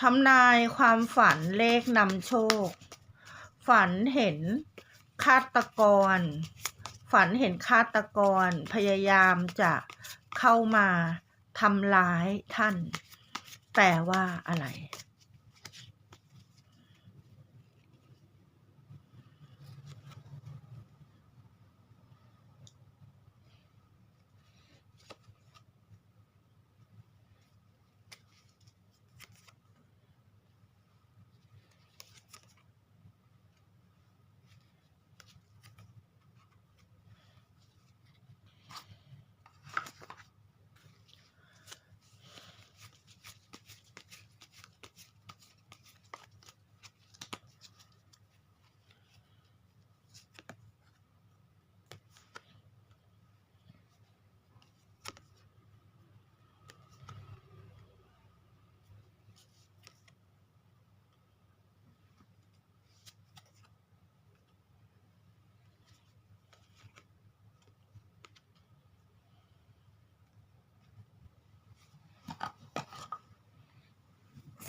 ทำนายความฝันเลขนำโชค ฝันเห็นฆาตกร ฝันเห็นฆาตกรพยายามจะเข้ามาทำร้ายท่านแปลว่าอะไร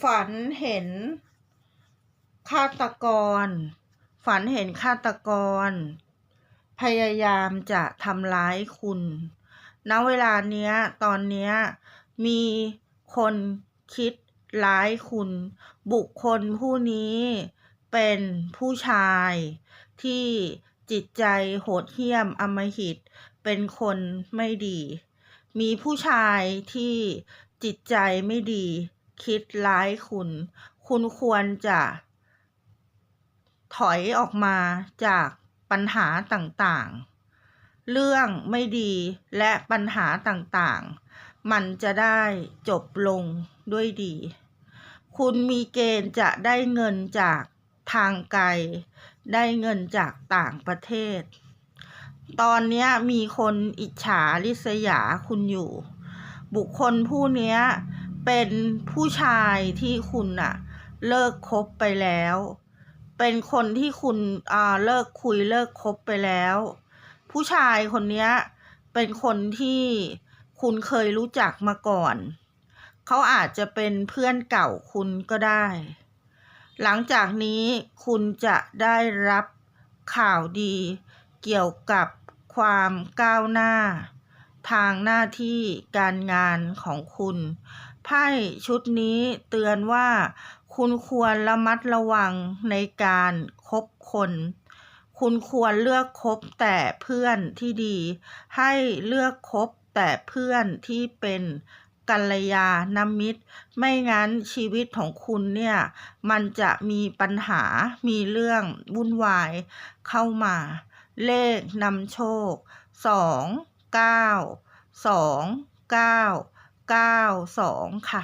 ฝันเห็นฆาตกร ฝันเห็นฆาตกร พยายามจะทำร้ายคุณ ณ เวลาเนี้ย ตอนเนี้ย มีคนคิดร้ายคุณ บุคคลผู้นี้เป็นผู้ชายที่จิตใจโหดเหี้ยมอมหิต เป็นคนไม่ดี มีผู้ชายที่จิตใจไม่ดี คิดร้ายคุณ คุณควรจะ ถอยออกมาจากปัญหาต่างๆ เรื่องไม่ดีและปัญหาต่างๆ มันจะได้จบลงด้วยดี คุณมีเกณฑ์จะได้เงินจากทางไกล ได้เงินจากต่างประเทศ ตอนนี้มีคนอิจฉาริษยาคุณอยู่ บุคคลผู้นี้ เป็นผู้ชายที่คุณน่ะเลิกคบไปแล้ว เป็นคนที่คุณอ่าเลิกคุยเลิกคบไปแล้ว ผู้ชายคนเนี้ยเป็นคนที่คุณเคยรู้จักมาก่อน เขาอาจจะเป็นเพื่อนเก่าคุณก็ได้ หลังจากนี้คุณจะได้รับข่าวดีเกี่ยวกับความก้าวหน้า ทางหน้าที่การงานของคุณ ไพ่ชุดนี้เตือนว่า คุณควรระมัดระวังในการคบคน คุณควรเลือกคบแต่เพื่อนที่ดี ให้เลือกคบแต่เพื่อนที่เป็นกัลยาณมิตร ไม่งั้นชีวิตของคุณเนี่ย มันจะมีปัญหา มีเรื่องวุ่นวายเข้ามา เลขนำโชคสอง เก้าสองเก้าเก้าสองค่ะ